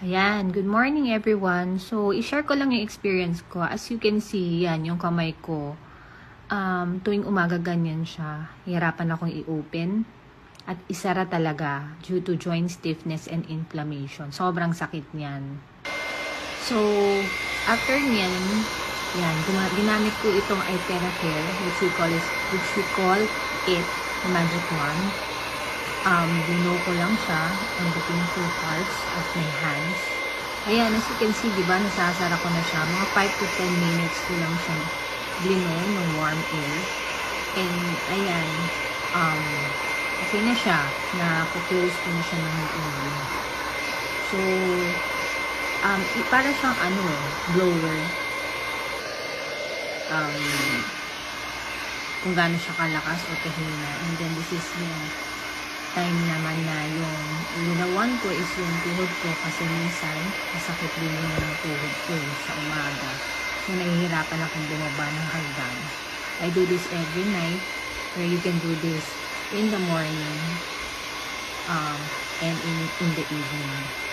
Ayan, good morning everyone. So, i-share ko lang yung experience ko. As you can see, yan, yung kamay ko. Um, tuwing umaga ganyan siya. Hirapan akong i-open. At isara talaga due to joint stiffness and inflammation. Sobrang sakit niyan. So, after niyan, yan, ginamit ko itong iTera Care, which we call, is, which we call it the Magic Wand um, bino ko lang siya in between two parts of my hands. Ayan, as you can see, di ba, nasasara ko na siya. Mga 5 to 10 minutes ko lang siya blino ng warm air. And, ayan, um, okay na siya. Na-close ko na siya ng ulo. So, um, para siyang ano, blower. Um, kung gaano siya kalakas o kahina. And then, this is yung time naman na yung linawan ko is yung tuhod ko kasi minsan masakit din yung tuhod ko sa umaga. So, nahihirapan akong bumaba ng hagdan. I do this every night or you can do this in the morning um, and in, in the evening.